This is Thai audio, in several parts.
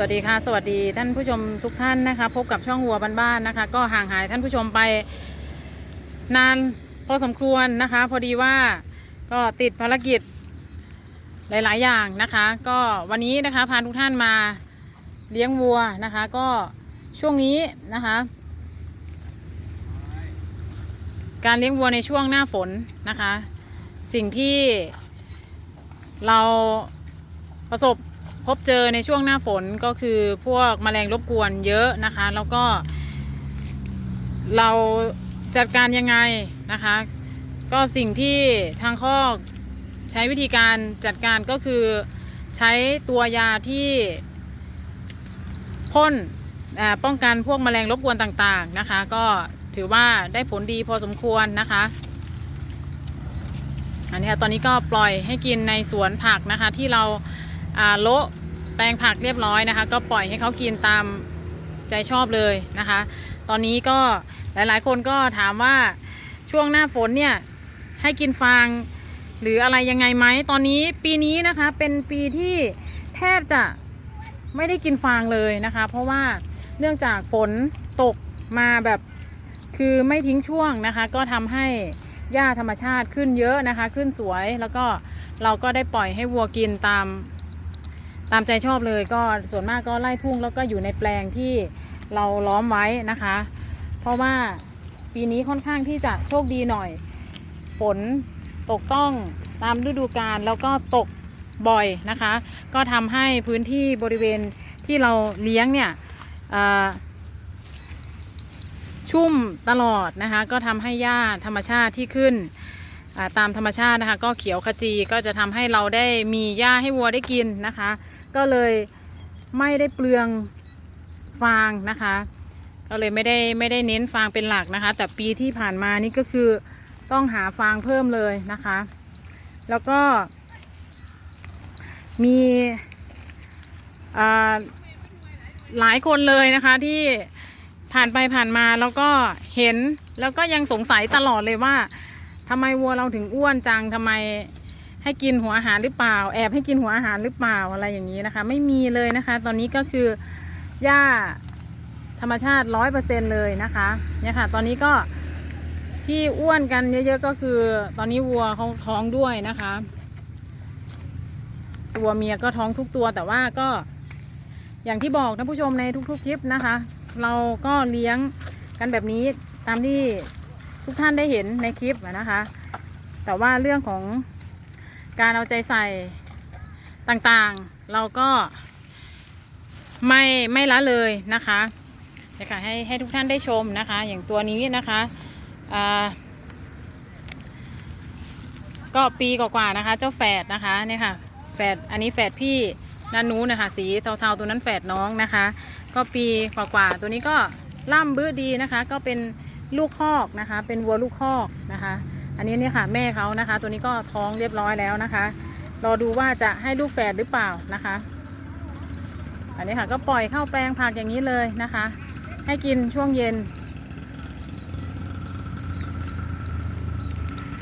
สวัสดีค่ะ สวัสดีท่านผู้ชมทุกท่านนะคะ พบกับช่องวัวบ้านๆนะคะ ก็ห่างหายท่านผู้ชมไป นานพอสมควรนะคะ พอดีว่าก็ติดภารกิจหลาย ๆ อย่างนะคะ ก็วันนี้นะคะพาทุกท่านมาเลี้ยงวัวนะคะ ก็ช่วงนี้นะคะ การเลี้ยงวัวในช่วงหน้าฝนนะคะ สิ่งที่เราประสบ พบเจอในช่วงหน้าฝนก็คือพวกแมลงรบกวนเยอะนะคะ แล้วก็ เราจัดการยังไงนะคะ ก็สิ่งที่ทางข้อกใช้วิธีการจัดการก็คือใช้ตัวยาที่พ่นป้องกันพวกแมลงรบกวนต่างๆนะคะ ก็ถือว่าได้ผลดีพอสมควรนะคะอันนี้ค่ะตอนนี้ก็ปล่อยให้กินในสวนผักนะคะที่เราอ่าโละ แปลงผักเรียบร้อยนะคะ ก็ปล่อยให้เขากินตามใจชอบเลยนะคะ ตอนนี้ก็หลายๆ คนก็ถามว่าช่วงหน้าฝนเนี่ยให้กินฟางหรืออะไรยังไงไหมตอนนี้ปีนี้นะคะเป็นปีที่แทบจะไม่ได้กินฟางเลยนะคะ เพราะว่าเนื่องจากฝนตกมาแบบคือไม่ทิ้งช่วงนะคะ ก็ทำให้หญ้าธรรมชาติขึ้นเยอะนะคะ ขึ้นสวยแล้วก็เราก็ได้ปล่อยให้วัวกินตาม ตามใจชอบเลยก็ส่วนมากก็ไล่ทุ่งแล้วก็อยู่ในแปลงที่เราล้อมไว้นะคะ เพราะว่าปีนี้ค่อนข้างที่จะโชคดีหน่อย ฝนตกต้องตามฤดูกาลแล้วก็ตกบ่อยนะคะ ก็ทำให้พื้นที่บริเวณที่เราเลี้ยงเนี่ยชุ่มตลอดนะคะ ก็ทำให้หญ้าธรรมชาติที่ขึ้นตามธรรมชาตินะคะ ก็เขียวขจีก็จะทำให้เราได้มีหญ้าให้วัวได้กินนะคะ ก็เลยไม่ได้เปลืองฟางนะคะ ก็เลยไม่ได้ไม่ได้เน้นฟางเป็นหลักนะคะ แต่ปีที่ผ่านมานี่ก็คือต้องหาฟางเพิ่มเลยนะคะ แล้วก็ มีอ่าหลายคนเลยนะคะที่ผ่านไปผ่านมาแล้วก็เห็นแล้วก็ยังสงสัยตลอดเลยว่าทำไมวัวเราถึงอ้วนจังทำไม ให้กินหัวอาหารหรือเปล่า แอบให้กินหัวอาหารหรือเปล่าอะไรอย่างนี้นะคะ ไม่มีเลยนะคะ ตอนนี้ก็คือหญ้าธรรมชาติร้อยเปอร์เซ็นเลยนะคะเนี่ยค่ะ ตอนนี้ก็ที่อ้วนกันเยอะๆก็คือ ตอนนี้วัวเขาท้องด้วยนะคะ ตัวเมียก็ท้องทุกตัวแต่ว่าก็ อย่างที่บอกท่านผู้ชมในทุกๆคลิปนะคะ เราก็เลี้ยงกันแบบนี้ตามที่ทุกท่านได้เห็นในคลิปนะคะ แต่ว่าเรื่องของ การเอาใจใส่ต่างๆ เราก็ไม่ไม่ละเลยนะคะเดี๋ยวค่ะให้ให้ทุกท่านได้ชมนะคะ อย่างตัวนี้นะคะอ่าก็ปีกว่าๆนะคะ เจ้าแฝดนะคะเนี่ยค่ะแฝดอันนี้แฝดพี่ด้านนู้นนะคะสีเทาๆตัวนั้นแฝดน้องนะคะ ก็ปีกว่าๆตัวนี้ก็ล่ำบื้อดีนะคะ ก็เป็นลูกคอกนะคะ เป็นวัวลูกคอกนะคะ อันนี้เนี่ยค่ะแม่เขานะคะ ตัวนี้ก็ท้องเรียบร้อยแล้วนะคะ รอดูว่าจะให้ลูกแฝดหรือเปล่านะคะ อันนี้ค่ะก็ปล่อยเข้าแปลงผักอย่างนี้เลยนะคะ ให้กินช่วงเย็น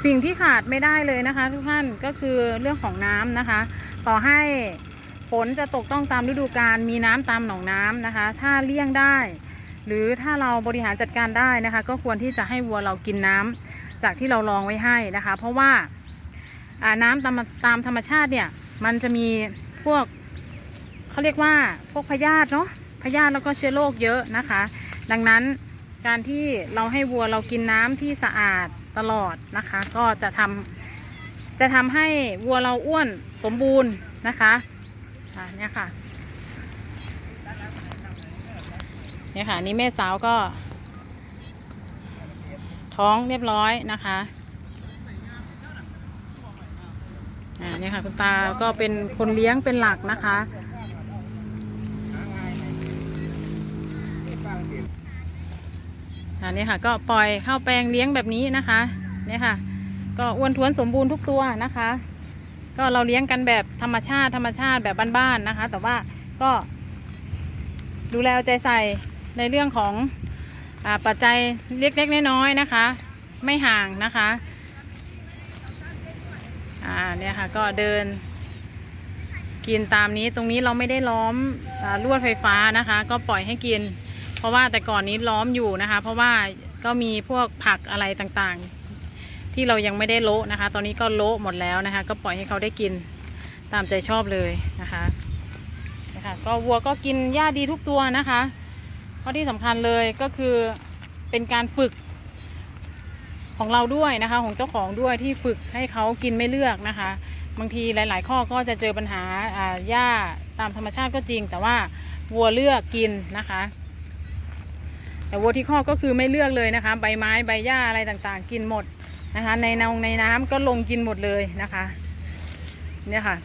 สิ่งที่ขาดไม่ได้เลยนะคะ ทุกท่านก็คือเรื่องของน้ำนะคะ ต่อให้ฝนจะตกต้องตามฤดูกาลมีน้ำตามหนองน้ำนะคะ ถ้าเลี่ยงได้ หรือถ้าเราบริหารจัดการได้นะคะ ก็ควรที่จะให้วัวเรากินน้ำจากที่เราลองไว้ให้นะคะ เพราะว่าน้ำตามตามธรรมชาติเนี่ยมันจะมีพวกเขาเรียกว่าพวกพยาธิเนาะพยาธิแล้วก็เชื้อโรคเยอะนะคะ ดังนั้นการที่เราให้วัวเรากินน้ำที่สะอาดตลอดนะคะ ก็จะทำจะทำให้วัวเราอ้วนสมบูรณ์นะคะอ่าเนี่ยค่ะ เนี่ยค่ะนี่แม่สาวก็ ท้องเรียบร้อยนะคะอ่าเนี่ยค่ะคุณตาก็เป็นคนเลี้ยงเป็นหลักนะคะอันนี้ค่ะก็ปล่อยเข้าแปลงเลี้ยงแบบนี้นะคะเนี่ยค่ะ ก็อ้วนท้วนสมบูรณ์ทุกตัวนะคะ ก็เราเลี้ยงกันแบบธรรมชาติธรรมชาติแบบบ้านๆนะคะ แต่ว่าก็ดูแลใจใส่ ในเรื่องของอปัจจัยเล็กๆน้อยๆนะคะ ไม่ห่างนะคะอ่าเนี่ยค่ะก็เดิน กินตามนี้ตรงนี้เราไม่ได้ล้อมอลวดไฟฟ้านะคะ ก็ปล่อยให้กิน เพราะว่าแต่ก่อนนี้ล้อมอยู่นะคะ เพราะว่าก็มีพวกผักอะไรต่างๆ ที่เรายังไม่ได้โละนะคะ ตอนนี้ก็โละหมดแล้วนะคะ ก็ปล่อยให้เขาได้กินตามใจชอบเลยนะคะนะคะก็วัวก็กินหญ้าดีทุกตัวนะคะ เพราะที่สำคัญเลยก็คือเป็นการฝึกของเราด้วยนะคะของเจ้าของด้วยที่ฝึกให้เขากินไม่เลือกนะคะ บางทีหลาย ๆ ข้อก็จะเจอปัญหาอ่าหญ้าตามธรรมชาติก็จริง แต่ว่าวัวเลือกกินนะคะ แต่วัวที่ข้อก็คือไม่เลือกเลยนะคะ ใบไม้ใบหญ้าอะไรต่างๆ กินหมดนะคะ ในนองในน้ำก็ลงกินหมดเลยนะคะ เนี่ยค่ะ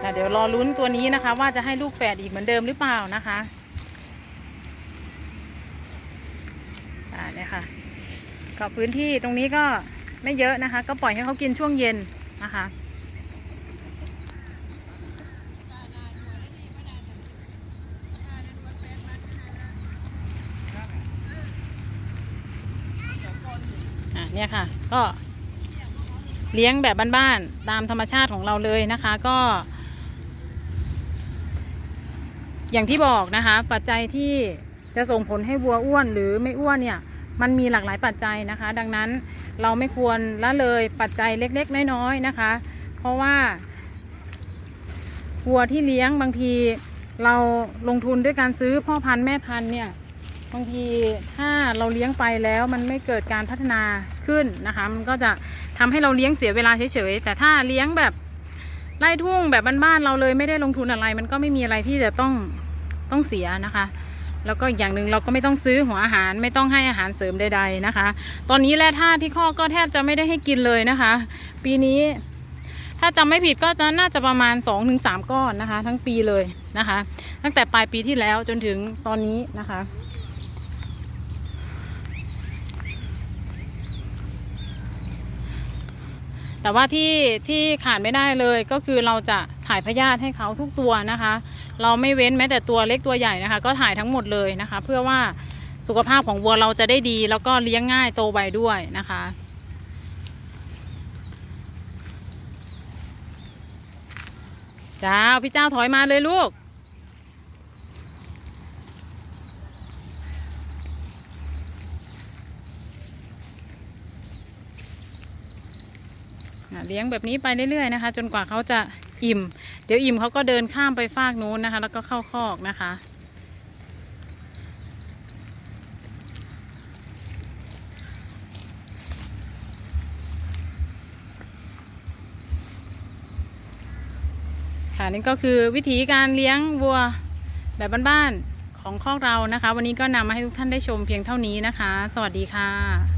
เดี๋ยวรอลุ้นตัวนี้นะคะ ว่าจะให้ลูกแฝดอีกเหมือนเดิมหรือเปล่านะคะอ่าเนี่ยค่ะก็พื้นที่ตรงนี้ก็ไม่เยอะนะคะ ก็ปล่อยให้เขากินช่วงเย็นนะคะอะเนี่ยค่ะ ก็เลี้ยงแบบบ้านๆตามธรรมชาติของเราเลยนะคะ ก็ อย่างที่บอกนะคะ ปัจจัยที่จะส่งผลให้วัวอ้วนหรือไม่อ้วนเนี่ยมันมีหลากหลายปัจจัยนะคะ ดังนั้นเราไม่ควรละเลยปัจจัยเล็กๆ น้อยๆนะคะ เพราะว่าวัวที่เลี้ยงบางทีเราลงทุนด้วยการซื้อพ่อพันธุ์แม่พันธุ์เนี่ยบางทีถ้าเราเลี้ยงไปแล้วมันไม่เกิดการพัฒนาขึ้นนะคะ มันก็จะทำให้เราเลี้ยงเสียเวลาเฉยๆแต่ถ้าเลี้ยงแบบ ไล่ทุ่งแบบบ้านๆเราเลยไม่ได้ลงทุนอะไร มันก็ไม่มีอะไรที่จะต้องต้องเสียนะคะ แล้วก็อีกอย่างหนึ่งเราก็ไม่ต้องซื้อหัวอาหารไม่ต้องให้อาหารเสริมใด ๆนะคะ ตอนนี้แร่ธาตุที่ข้อก็แทบจะไม่ได้ให้กินเลยนะคะ ปีนี้ถ้าจำไม่ผิดก็จะน่าจะประมาณ 2-3 ก้อนนะคะ ทั้งปีเลยนะคะ ตั้งแต่ปลายปีที่แล้วจนถึงตอนนี้นะคะ แต่ว่าที่ที่ขาดไม่ได้เลยก็คือเราจะถ่ายพยาธิให้เขาทุกตัวนะคะ เราไม่เว้นแม้แต่ตัวเล็กตัวใหญ่นะคะ ก็ถ่ายทั้งหมดเลยนะคะ เพื่อว่าสุขภาพของวัวเราจะได้ดี แล้วก็เลี้ยงง่ายโตไวด้วยนะคะจ้าพี่เจ้าถอยมาเลยลูก เลี้ยงแบบนี้ไปเรื่อยๆนะคะ จนกว่าเขาจะอิ่ม เดี๋ยวอิ่มเขาก็เดินข้ามไปฟากนู้นนะคะ แล้วก็เข้าคอกนะคะ ค่ะนี่ก็คือวิธีการเลี้ยงวัวแบบบ้านๆของคอกเรานะคะ วันนี้ก็นำมาให้ทุกท่านได้ชมเพียงเท่านี้นะคะ สวัสดีค่ะ